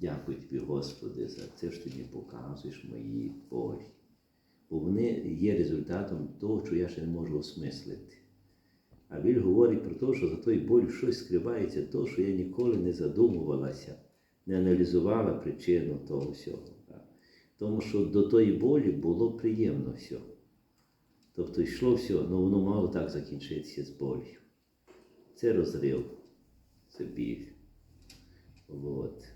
Дякую тобі, Господи, за це, що ти мені показуєш мої болі. Бо вони є результатом того, що я ще не можу осмислити. А він говорить про те, що за тою болю щось скривається, то, що я ніколи не задумувалася, не аналізувала причину того всього. Тому що до тої болі було приємно все. Тобто йшло все, але воно мало так закінчитися з болю. Це розрив, це біль.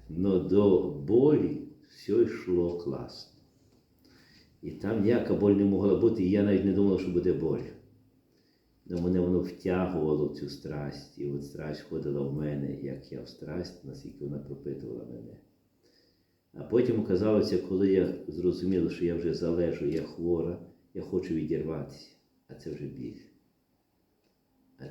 Но до болі все йшло класно. І там ніяка боль не могла бути, і я навіть не думав, що буде боль. Но мене воно втягувало в цю страсть, і от страсть входила в мене, як я в страсть, наскільки вона пропитувала мене. А потім оказалося, коли я зрозумів, що я вже залежу, я хвора, я хочу відірватися, а це вже біль.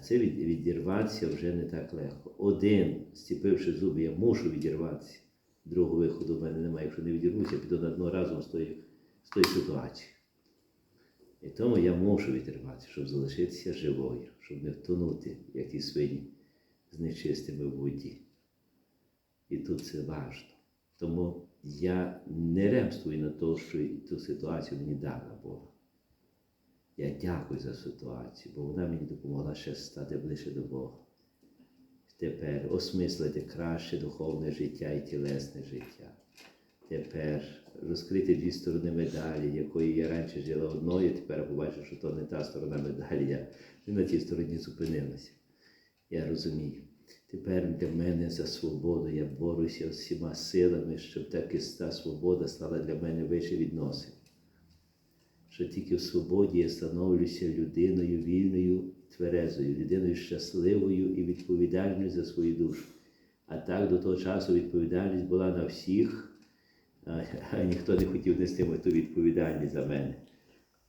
Це від, відірватися вже не так легко. Один, зціпивши зуби, я мушу відірватися. Другого виходу в мене немає. Якщо не відірвуся, піду на дно разом з тою, з тою ситуацією. І тому я мушу відірватися, щоб залишитися живою, щоб не втонути, як ті свині з нечистими в воді. І тут це важливо. Тому я не ремствую на те, що ту ситуацію мені дала Бога. Я дякую за ситуацію, бо вона мені допомогла ще стати ближче до Бога. Тепер осмислити краще духовне життя і тілесне життя. Тепер розкрити дві сторони медалі, якою я раніше жила одною, тепер побачив, що то не та сторона медалі, я не на тій стороні зупинилася. Я розумію. Тепер для мене за свободу я борюся всіма силами, щоб таки та свобода стала для мене вище відносин. Що тільки в свободі я становлюся людиною вільною, тверезою, людиною щасливою і відповідальною за свою душу. А так до того часу відповідальність була на всіх, а, ніхто не хотів нести ту відповідальність за мене.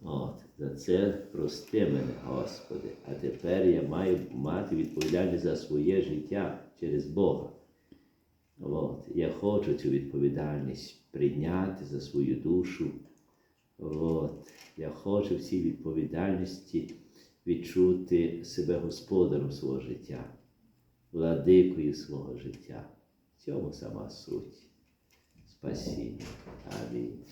От, за це прости мене, Господи. А тепер я маю мати відповідальність за своє життя через Бога. От, я хочу цю відповідальність прийняти за свою душу. От, я хочу в цій відповідальності відчути себе господаром свого життя, владикою свого життя. В цьому сама суть. Спасіння. Амінь.